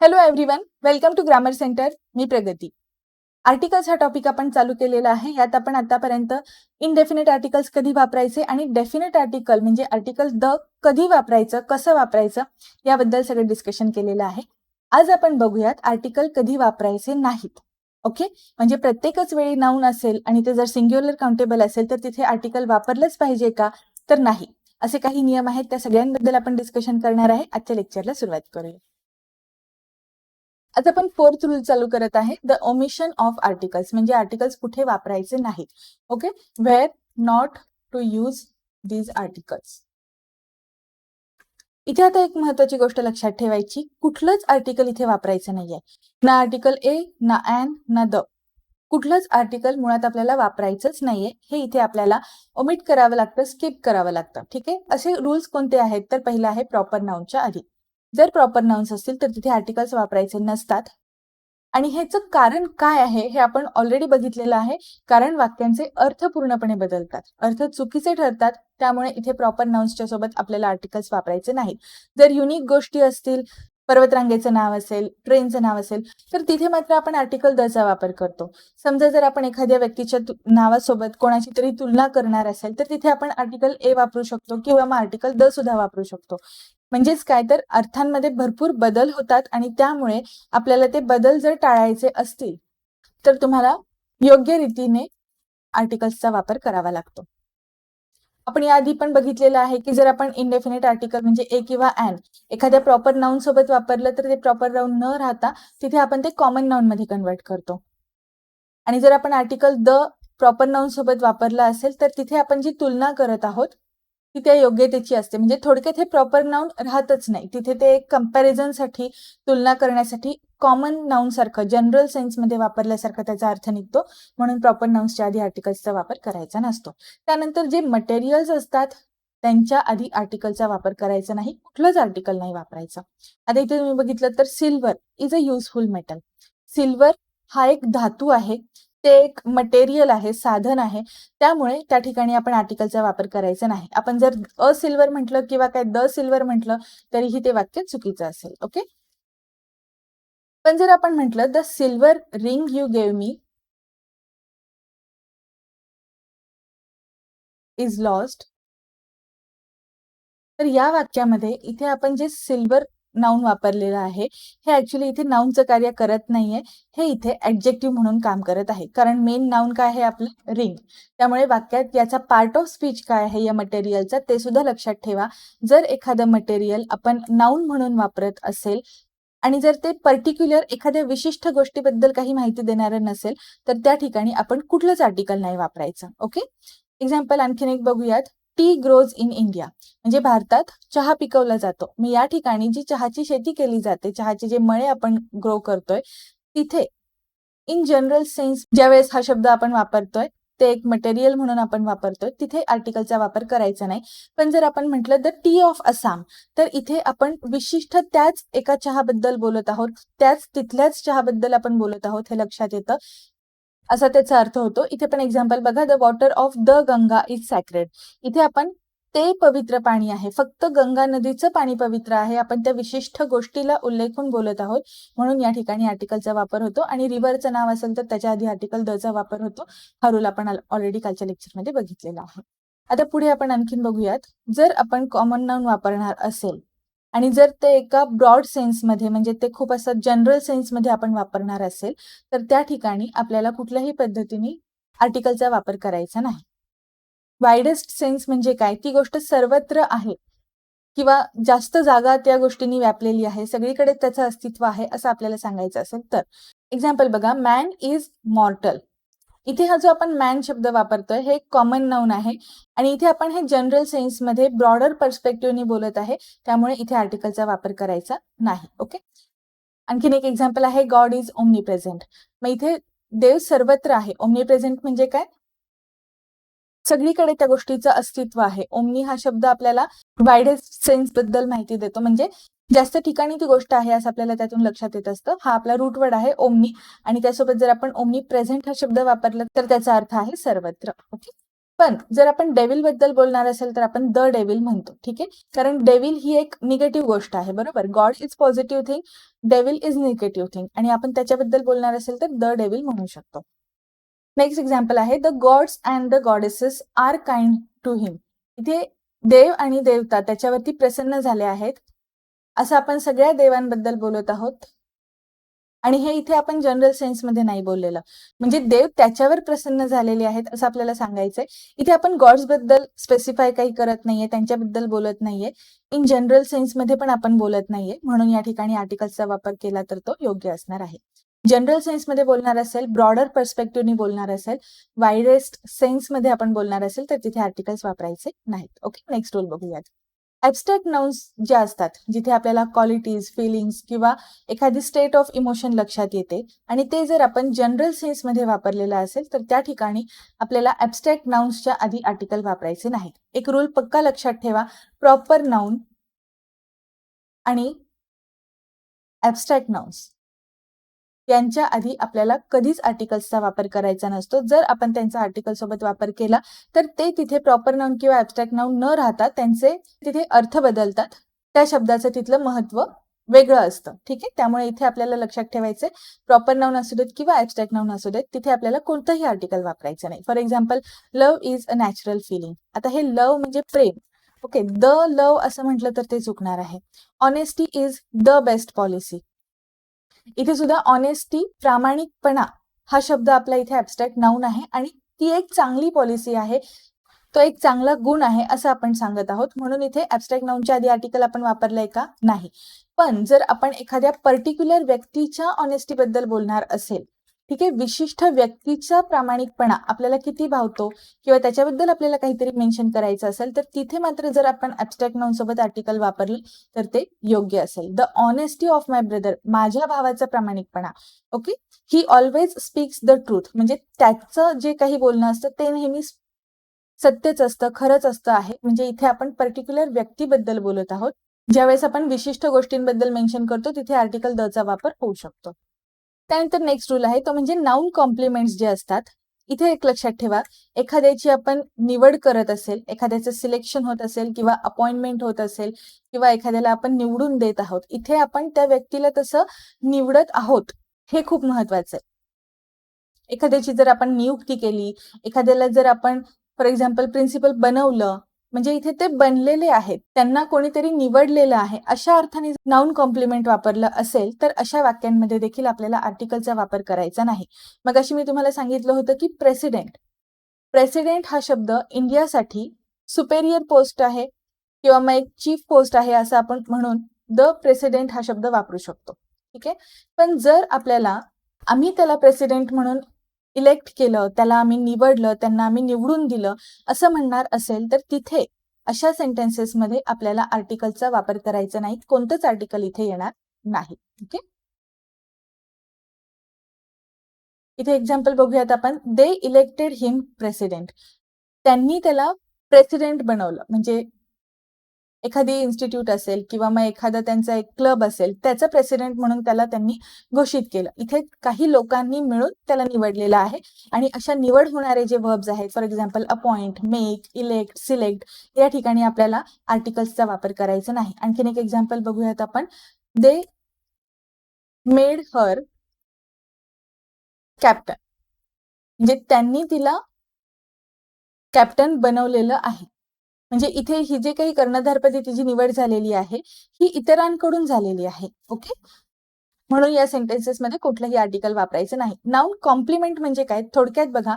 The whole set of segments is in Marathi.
Hello everyone welcome to grammar centre me Pragati. Articles हा टॉपिक आपण चालू केलेला आहे. यात आपण आतापर्यंत इनडेफिनेट आर्टिकल्स कधी वापरायचे आणि डेफिनेट आर्टिकल म्हणजे आर्टिकल द कधी वापरायचं कसं वापरायचं याबद्दल सगळं डिस्कशन केलेलं आहे. आज आपण बघूयात आर्टिकल कधी वापरायचे नाहीत. ओके म्हणजे प्रत्येकच वेळी नाऊन असेल आणि ते जर सिंग्युलर काउंटेबल असेल तर तिथे आर्टिकल वापरलंच पाहिजे का? तर नाही. असे काही नियम आहेत त्या सगळ्यांबद्दल आपण डिस्कशन करणार आहे. आजच्या लेक्चरला सुरुवात करूया. आता आपण फोर्थ रूल चालू करत आहे. द ओमिशन ऑफ आर्टिकल्स म्हणजे आर्टिकल्स कुठे वापरायचे नाहीत. Okay where not to use these articles इथे आता एक महत्वाची गोष्ट लक्षात ठेवायची. कुठलंच आर्टिकल इथे वापरायचं नाहीये. ना आर्टिकल ए ना अँड ना द कुठलंच आर्टिकल मुळात आपल्याला वापरायचंच नाहीये. हे इथे आपल्याला ओमिट करावं लागतं स्किप करावं लागतं. ठीक आहे? असे रूल्स कोणते आहेत? तर पहिलं आहे प्रॉपर नाऊनच्या आधी. जर प्रॉपर नाउन्स असतील तर तिथे आर्टिकल्स वापरायचे नसतात. आणि ह्याचं कारण काय आहे हे आपण ऑलरेडी बघितलेलं आहे. कारण वाक्यांचे अर्थ पूर्णपणे बदलतात. अर्थ चुकीचे ठरतात त्यामुळे इथे प्रॉपर नाउन्सच्या सोबत आपल्याला आर्टिकल्स वापरायचे नाहीत. जर युनिक गोष्टी असतील पर्वतरांगेचं नाव असेल ट्रेनचं नाव असेल तर तिथे मात्र आपण आर्टिकल दचा वापर करतो. समजा जर आपण एखाद्या व्यक्तीच्या नावासोबत कोणाची तरी तुलना करणार असेल तर तिथे आपण आर्टिकल ए वापरू शकतो किंवा मग आर्टिकल द सुद्धा वापरू शकतो. म्हणजेच काय तर अर्थांमध्ये भरपूर बदल होतात आणि त्यामुळे आपल्याला ते बदल जर टाळायचे असतील तर तुम्हाला योग्य रीतीने आर्टिकल्सचा वापर करावा लागतो. आपण याआधी पण बघितलेलं आहे की जर आपण इनडेफिनेट आर्टिकल म्हणजे ए किंवा अॅन एखाद्या प्रॉपर नाऊन सोबत वापरलं तर ते प्रॉपर नाऊन न राहता तिथे आपण ते कॉमन नाऊन मध्ये कन्वर्ट करतो. आणि जर आपण आर्टिकल द प्रॉपर नाऊन सोबत वापरला असेल तर तिथे आपण जी तुलना करत आहोत ती त्या योग्यतेची असते. म्हणजे थोडक्यात हे प्रॉपर नाऊन राहतच नाही. तिथे ते साठी तुलना करण्यासाठी कॉमन नाऊन सारखं जनरल सेन्समध्ये वापरल्यासारखं त्याचा अर्थ निघतो. म्हणून प्रॉपर नाउन्सच्या आधी आर्टिकल्सचा वापर करायचा नसतो. त्यानंतर जे मटेरियल्स असतात त्यांच्या आधी आर्टिकलचा वापर करायचा नाही. कुठलंच आर्टिकल नाही वापरायचं. आता इथे तुम्ही बघितलं तर silver is a useful metal silver हा एक धातू आहे. ते एक मटेरियल आहे साधन आहे त्यामुळे त्या ठिकाणी आपण आर्टिकलचा वापर करायचा नाही. आपण जर अ सिल्वर म्हटलं किंवा काय द सिल्वर म्हटलं तरीही ते वाक्य चुकीचं असेल ओके पण जर आपण म्हटलं the silver ring you gave me is lost तर या वाक्यामध्ये इथे आपण जे सिल्वर नाऊन वापरलेलं आहे. हे ऍक्च्युली इथे नाऊनचं कार्य करत नाहीये. हे इथे ऍडजेक्टिव्ह म्हणून काम करत आहे. कारण मेन नाऊन काय आहे आपलं? रिंग त्यामुळे वाक्यात याचा पार्ट ऑफ स्पीच काय आहे या मटेरियलचा ते सुद्धा लक्षात ठेवा. जर एखादं मटेरियल आपण नाऊन म्हणून वापरत असेल आणि जर ते पर्टिक्युलर एखाद्या विशिष्ट गोष्टीबद्दल काही माहिती देणारं नसेल तर त्या ठिकाणी आपण कुठलंच आर्टिकल नाही वापरायचं. ओके एक्झाम्पल आणखीन एक बघूयात. Tea grows in India. म्हणजे भारतात चहा पिकवला जातो. मी या ठिकाणी जी चहाची शेती केली जाते चहाचे जे मळे आपण ग्रो करतोय तिथे इन जनरल सेन्स ज्यावेळेस हा शब्द आपण वापरतोय ते एक मटेरियल म्हणून आपण वापरतोय तिथे आर्टिकलचा वापर करायचा नाही. पण जर आपण म्हटलं द टी ऑफ आसाम तर इथे आपण विशिष्ट त्याच एका चहाबद्दल बोलत आहोत त्याच तिथल्याच चहाबद्दल आपण बोलत आहोत हे लक्षात येतं. असा त्याचा अर्थ होतो. इथे पण एक्झाम्पल बघा the water of the Ganga is sacred इथे आपण ते पवित्र पाणी आहे. फक्त गंगा नदीचं पाणी पवित्र आहे. आपण त्या विशिष्ट गोष्टीला उल्लेखून बोलत आहोत. म्हणून या ठिकाणी आर्टिकलचा वापर होतो. आणि रिव्हरचं नाव असेल तर त्याच्या आधी आर्टिकल द चा वापर होतो. हा रूल आपण ऑलरेडी कालच्या लेक्चरमध्ये बघितलेला आहे. आता पुढे आपण आणखीन बघूयात. जर आपण कॉमन नाऊन वापरणार असेल आणि जर ते एका ब्रॉड सेन्समध्ये म्हणजे ते खूप असं जनरल सेन्समध्ये आपण वापरणार असेल तर त्या ठिकाणी आपल्याला कुठल्याही पद्धतीने आर्टिकलचा वापर करायचा नाही. वायडेस्ट सेन्स म्हणजे काय? ती गोष्ट सर्वत्र आहे. किंवा जास्त जागा त्या गोष्टींनी व्यापलेली आहे सगळीकडे त्याचं अस्तित्व आहे असं आपल्याला सांगायचं असेल तर. एक्झाम्पल बघा मॅन इज मॉर्टल इथे हा जो आपण मॅन शब्द वापरतोय हे कॉमन नाऊन आहे. आणि इथे आपण हे जनरल सेन्समध्ये ब्रॉडर पर्स्पेक्टिव्हनी बोलत आहे त्यामुळे इथे आर्टिकलचा वापर करायचा नाही ओके आणखीन एक एक्झाम्पल आहे गॉड इज ओमनी प्रेझेंट मग इथे देव सर्वत्र आहे. ओमनी प्रेझेंट म्हणजे काय? सगळीकडे त्या गोष्टीचं अस्तित्व आहे. ओमनी हा शब्द आपल्याला वायडेस्ट सेन्सबद्दल माहिती देतो. म्हणजे जास्त ठिकाणी ती गोष्ट आहे असं आपल्याला त्यातून लक्षात येत असतं. हा आपला रूटवर्ड आहे ओमनी आणि त्यासोबत जर आपण ओमनी प्रेझेंट हा शब्द वापरला तर त्याचा अर्थ आहे सर्वत्र. ओके पण जर आपण डेव्हिलबद्दल बोलणार असेल तर आपण द डेव्हिल म्हणतो. ठीक आहे? कारण डेव्हिल ही एक निगेटिव्ह गोष्ट आहे बरोबर? God is positive thing devil is negative thing आणि आपण त्याच्याबद्दल बोलणार असेल तर द डेव्हिल म्हणू शकतो. नेक्स्ट एक्झाम्पल आहे the gods and the goddesses are kind to him इथे देव आणि देवता त्याच्यावरती प्रसन्न झाले आहेत. असं आपण सगळ्या देवांबद्दल बोलत आहोत. आणि हे इथे आपण जनरल सेन्समध्ये नाही बोललेलं. म्हणजे देव त्याच्यावर प्रसन्न झालेले आहेत असं आपल्याला सांगायचंय. इथे आपण गॉड्सबद्दल स्पेसिफाय काही करत नाहीये त्यांच्याबद्दल बोलत नाहीये. इन जनरल सेन्समध्ये पण आपण बोलत नाहीये. म्हणून या ठिकाणी आर्टिकल्सचा वापर केला तर तो योग्य असणार आहे. जनरल सेन्समध्ये बोलणार असेल ब्रॉडर पर्स्पेक्टिव्हनी बोलणार असेल वायडेस्ट सेन्समध्ये आपण बोलणार असेल तर तिथे आर्टिकल्स वापरायचे नाहीत. ओके नेक्स्ट रोल बघूयात. ॲबस्ट्रॅक्ट नाउन्स जे असतात जिथे आपल्याला क्वालिटीज फिलिंग्स किंवा एखादी स्टेट ऑफ इमोशन लक्षात येते आणि ते जर आपण जनरल सेन्समध्ये वापरलेलं असेल तर त्या ठिकाणी आपल्याला ॲबस्ट्रॅक्ट नाउन्सच्या आधी आर्टिकल वापरायचे नाहीत. एक रूल पक्का लक्षात ठेवा प्रॉपर नाउन आणि ॲबस्ट्रॅक्ट नाउन्स यांच्या आधी आपल्याला कधीच आर्टिकल्सचा वापर करायचा नसतो. जर आपण त्यांचा आर्टिकल सोबत वापर केला तर ते तिथे प्रॉपर नाऊन किंवा ऍबस्ट्रॅक्ट नाऊन न राहता त्यांचे तिथे अर्थ बदलतात. त्या शब्दाचं तिथलं महत्त्व वेगळं असतं. ठीक आहे? त्यामुळे इथे आपल्याला लक्षात ठेवायचं प्रॉपर नाऊन असू देत किंवा ऍबस्ट्रॅक्ट नाऊन असू देत तिथे आपल्याला कोणतंही आर्टिकल वापरायचं नाही. For example love is a natural feeling आता हे लव्ह म्हणजे प्रेम. ओके द लव असं म्हटलं तर ते चुकणार आहे. Honesty is the best policy इथे सुद्धा ऑनेस्टी प्रामाणिकपणा हा शब्द आपला इथे ऍबस्ट्रॅक्ट नाऊन आहे आणि ती एक चांगली पॉलिसी आहे. तो एक चांगला गुण आहे असं आपण सांगत आहोत. म्हणून इथे ऍबस्ट्रॅक्ट नाऊनच्या आधी आर्टिकल आपण वापरलंय का? नाही. पण जर आपण एखाद्या पर्टिक्युलर व्यक्तीच्या ऑनेस्टीबद्दल बोलणार असेल ठीक आहे? विशिष्ट व्यक्तीचा प्रामाणिकपणा आपल्याला किती भावतो किंवा त्याच्याबद्दल आपल्याला काहीतरी मेन्शन करायचं असेल तर तिथे मात्र जर आपण ॲबस्ट्रॅक्ट नाऊन सोबत आर्टिकल वापरलं तर ते योग्य असेल. The honesty of my brother माझ्या भावाचा प्रामाणिकपणा. Okay he always speaks the truth म्हणजे त्याचं जे काही बोलणं असतं ते नेहमी सत्यच असतं खरंच असतं आहे. म्हणजे इथे आपण पर्टिक्युलर व्यक्तीबद्दल बोलत आहोत. ज्यावेळेस आपण विशिष्ट गोष्टींबद्दल मेन्शन करतो तिथे आर्टिकल द चा वापर होऊ शकतो. त्यानंतर नेक्स्ट रूल आहे तो म्हणजे नाऊन कॉम्प्लिमेंट्स जे असतात इथे एक लक्षात ठेवा एखाद्याची आपण निवड करत असेल एखाद्याचं सिलेक्शन होत असेल किंवा अपॉइंटमेंट होत असेल किंवा एखाद्याला आपण निवडून देत आहोत इथे आपण त्या व्यक्तीला तसं निवडत आहोत हे खूप महत्वाचं आहे. एखाद्याची जर आपण नियुक्ती केली एखाद्याला जर आपण फॉर एक्झाम्पल प्रिन्सिपल बनवलं म्हणजे इथे ते बनलेले आहेत त्यांना कोणीतरी निवडलेलं आहे अशा अर्थाने नाऊन कॉम्प्लिमेंट वापरलं असेल तर अशा वाक्यांमध्ये देखील आपल्याला आर्टिकलचा वापर करायचा नाही. मग अशी मी तुम्हाला सांगितलं होतं की प्रेसिडेंट प्रेसिडेंट हा शब्द इंडियासाठी सुपेरियर पोस्ट आहे किंवा मग एक चीफ पोस्ट आहे असं आपण म्हणून द प्रेसिडेंट हा शब्द वापरू शकतो. ठीक आहे? पण जर आपल्याला आम्ही त्याला प्रेसिडेंट म्हणून इलेक्ट केलं त्याला आम्ही निवडलं त्यांना आम्ही निवडून दिलं असं म्हणणार असेल तर तिथे अशा सेंटेन्सेसमध्ये आपल्याला आर्टिकलचा वापर करायचा नाही. कोणतंच आर्टिकल इथे येणार नाही. ओके इथे एक्झाम्पल बघूयात आपण. दे इलेक्टेड हिम प्रेसिडेंट त्यांनी त्याला प्रेसिडेंट बनवलं. म्हणजे एखादी इन्स्टिट्यूट असेल किंवा मग एखादा त्यांचा एक क्लब असेल त्याचं प्रेसिडेंट म्हणून त्याला त्यांनी घोषित केलं. इथे काही लोकांनी मिळून त्याला निवडलेलं आहे आणि अशा निवड होणारे जे वर्ब्स आहेत for example appoint make elect select या ठिकाणी आपल्याला आर्टिकल्सचा वापर करायचा नाही. आणखीन एक एक्झाम्पल बघूयात आपण. दे मेड हर कॅप्टन म्हणजे त्यांनी तिला कॅप्टन बनवलेलं आहे. म्हणजे इथे ही जे काही कर्णधार पद्धतीची निवड झालेली आहे ही इतरांकडून झालेली आहे. ओके? म्हणून या सेंटेन्सेसमध्ये कुठलंही आर्टिकल वापरायचं नाही. नाऊन कॉम्प्लिमेंट म्हणजे काय? थोडक्यात बघा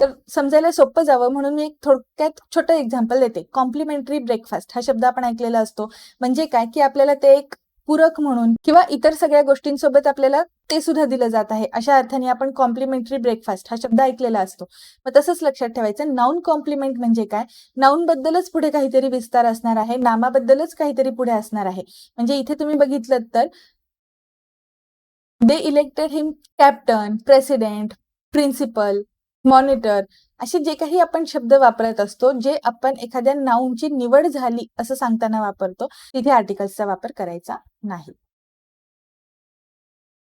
तर समजायला सोपं जावं म्हणून मी एक थोडक्यात छोटं एक्झाम्पल देते. कॉम्प्लिमेंटरी ब्रेकफास्ट हा शब्द आपण ऐकलेला असतो. म्हणजे काय? की आपल्याला ते एक पूरक म्हणून किंवा इतर सगळ्या गोष्टींसोबत आपल्याला ते सुद्धा दिलं जात आहे. अशा अर्थाने आपण कॉम्प्लिमेंटरी ब्रेकफास्ट हा शब्द ऐकलेला असतो. मग तसंच लक्षात ठेवायचं नाऊन कॉम्प्लिमेंट म्हणजे काय? नाऊन बद्दलच पुढे काहीतरी विस्तार असणार आहे नामाबद्दलच काहीतरी पुढे असणार आहे. म्हणजे इथे तुम्ही बघितलं तर they elected him captain president principal monitor असे जे काही आपण शब्द वापरत असतो जे आपण एखाद्या नाऊनची निवड झाली असं सांगताना वापरतो तिथे आर्टिकल्सचा वापर करायचा नाही.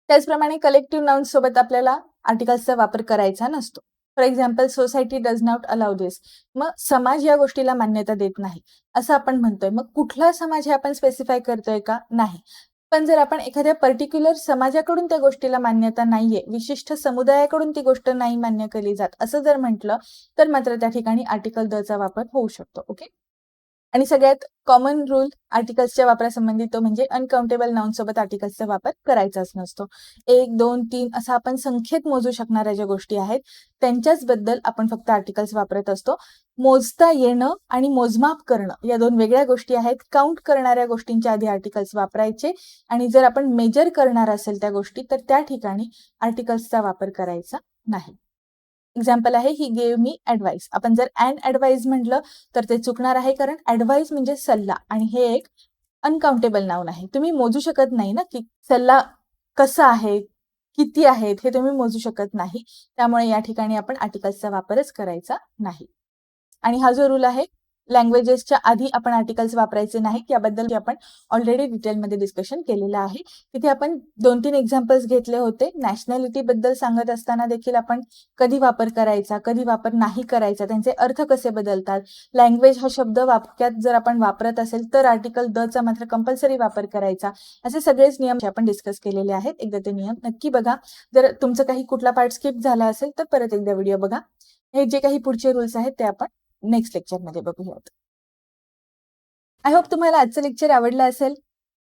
त्याचप्रमाणे कलेक्टिव्ह नाउन्स सोबत आपल्याला आर्टिकल्सचा वापर करायचा नसतो. For example society does not allow this मग समाज या गोष्टीला मान्यता देत नाही. असं आपण म्हणतोय. मग कुठला समाज हे आपण स्पेसिफाय करतोय का? नाही. पण जर आपण एखाद्या पर्टिक्युलर समाजाकडून त्या गोष्टीला मान्यता नाहीये विशिष्ट समुदायाकडून ती गोष्ट नाही मान्य केली जात असं जर म्हटलं तर मात्र त्या ठिकाणी आर्टिकल द चा वापर होऊ शकतो ओके आणि सगळ्यात कॉमन रूल आर्टिकल्सच्या वापरासंबंधी तो म्हणजे अनकाउंटेबल नाउन सोबत आर्टिकल्सचा वापर करायचाच नसतो. एक दोन तीन असा आपण संख्येत मोजू शकणाऱ्या ज्या गोष्टी आहेत त्यांच्याच बद्दल आपण फक्त आर्टिकल्स वापरत असतो. मोजता येणं आणि मोजमाप करणं या दोन वेगळ्या गोष्टी आहेत. काउंट करणाऱ्या गोष्टींच्या आधी आर्टिकल्स वापरायचे आणि जर आपण मेजर करणार असेल त्या गोष्टी तर त्या ठिकाणी आर्टिकल्सचा वापर करायचा नाही. एक्झाम्पल आहे ही गेव मी ऍडवाइस आपण जर अँड ऍडवाइस म्हटलं तर ते चुकणार आहे कारण ऍडवाइस म्हणजे सल्ला आणि हे एक अनकाउंटेबल नाऊन आहे. तुम्ही मोजू शकत नाही ना की सल्ला कसा आहे किती आहेत हे तुम्ही मोजू शकत नाही. त्यामुळे या ठिकाणी आपण आर्टिकल्सचा वापरच करायचा नाही. आणि हा जो रूल आहे लँग्वेजेसच्या आधी आपण आर्टिकल्स वापरायचे नाहीत याबद्दल आपण ऑलरेडी डिटेलमध्ये डिस्कशन केलेलं आहे. तिथे आपण दोन तीन एक्झाम्पल्स घेतले होते. नॅशनॅलिटी बद्दल सांगत असताना देखील आपण कधी वापर करायचा कधी वापर नाही करायचा त्यांचे अर्थ कसे बदलतात? लँग्वेज हा शब्द वाक्यात जर आपण वापरत असेल तर आर्टिकल द चा मात्र कंपल्सरी वापर करायचा. असे सगळेच नियम आपण डिस्कस केलेले आहेत. एकदा ते नियम नक्की बघा. जर तुमचं काही कुठला पार्ट स्किप झाला असेल तर परत एकदा व्हिडिओ बघा. हे जे काही पुढचे रूल्स आहेत ते आपण नेक्स्ट लेक्चरमध्ये बघूयात आय होप तुम्हाला आजचं लेक्चर आवडलं असेल.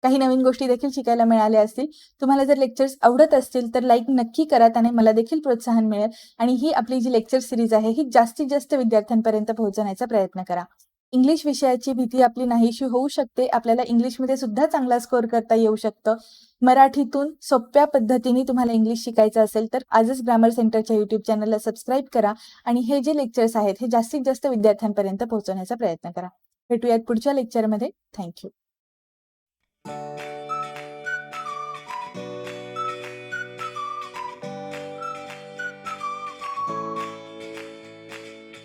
काही नवीन गोष्टी देखील शिकायला मिळाल्या असतील. तुम्हाला जर लेक्चर्स आवडत असतील तर लाईक नक्की करा त्याने मला देखील प्रोत्साहन मिळेल. आणि ही आपली जी लेक्चर सिरीज आहे ही जास्तीत जास्त विद्यार्थ्यांपर्यंत पोहोचवण्याचा प्रयत्न करा. इंग्लिश विषयाची भीती आपली नाहीशी होऊ शकते. आपल्याला इंग्लिशमध्ये सुद्धा चांगला स्कोअर करता येऊ शकतं. मराठीतून सोप्या पद्धतीने तुम्हाला इंग्लिश शिकायचं असेल तर आजच ग्रामर सेंटरच्या युट्यूब चॅनलला सबस्क्राईब करा आणि हे जे लेक्चर्स आहेत हे जास्तीत जास्त विद्यार्थ्यांपर्यंत पोहोचवण्याचा प्रयत्न करा. भेटूयात पुढच्या लेक्चरमध्ये थँक्यू